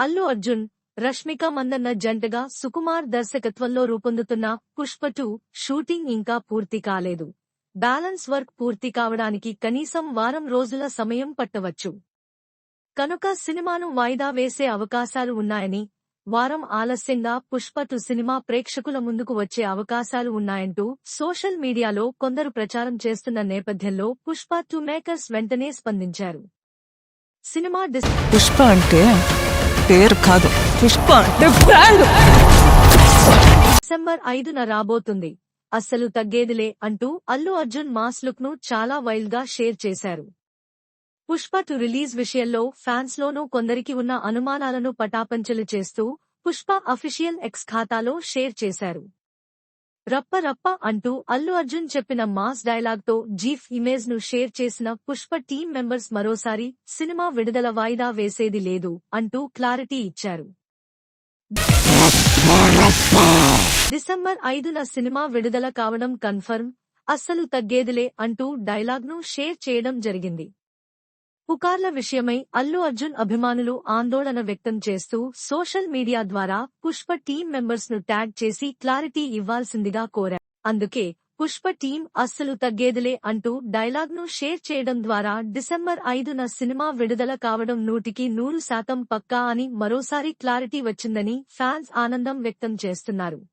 అల్లు అర్జున్ రష్మిక మందన్న జంటగా సుకుమార్ దర్శకత్వంలో రూపొందుతున్న పుష్ప టూ షూటింగ్ ఇంకా పూర్తి కాలేదు. బ్యాలెన్స్ వర్క్ పూర్తి కావడానికి కనీసం వారం రోజుల సమయం పట్టవచ్చు. కనుక సినిమాను వాయిదా వేసే అవకాశాలు ఉన్నాయని వారం ఆలస్యంగా పుష్ప టూ సినిమా ప్రేక్షకుల ముందుకు వచ్చే అవకాశాలు ఉన్నాయంటూ సోషల్ మీడియాలో కొందరు ప్రచారం చేస్తున్న నేపథ్యంలో పుష్ప టూ మేకర్స్ వెంటనే స్పందించారు. సినిమా పుష్ప అంటే పేరు కాదు. పుష్ప అంటే బ్రాండ్ డిసెంబర్ ఐదున రాబోతుంది. అస్సలు తగ్గేదిలే అంటూ అల్లు అర్జున్ మాస్ లుక్ను చాలా వైల్డ్గా షేర్ చేశారు. పుష్ప టు రిలీజ్ విషయంలో ఫ్యాన్స్ లోనూ కొందరికి ఉన్న అనుమానాలను పటాపంచలు చేస్తూ పుష్ప అఫీషియల్ ఎక్స్ ఖాతాలో షేర్ చేశారు. రప్ప రప్ప అంటూ అల్లు అర్జున్ చెప్పిన మాస్ డైలాగ్తో జీఫ్ ఇమేజ్ను షేర్ చేసిన పుష్ప టీం మెంబర్స్ మరోసారి సినిమా విడుదల వాయిదా వేసేది లేదు అంటూ క్లారిటీ ఇచ్చారు. డిసెంబర్ ఐదున సినిమా విడుదల కావడం కన్ఫర్మ్ అస్సలు తగ్గేదిలే అంటూ డైలాగ్ను షేర్ చేయడం జరిగింది. పుకార్ల విషయమై అల్లు అర్జున్ అభిమానులు ఆందోళన వ్యక్తం చేస్తూ సోషల్ మీడియా ద్వారా పుష్ప టీం మెంబర్స్ను ట్యాగ్ చేసి క్లారిటీ ఇవ్వాల్సిందిగా కోరారు. అందుకే పుష్ప టీం అస్సలు తగ్గేదిలే అంటూ డైలాగ్ను షేర్ చేయడం ద్వారా డిసెంబర్ ఐదున సినిమా విడుదల కావడం నూటికి నూరు శాతం పక్కా అని మరోసారి క్లారిటీ వచ్చిందని ఫ్యాన్స్ ఆనందం వ్యక్తం చేస్తున్నారు.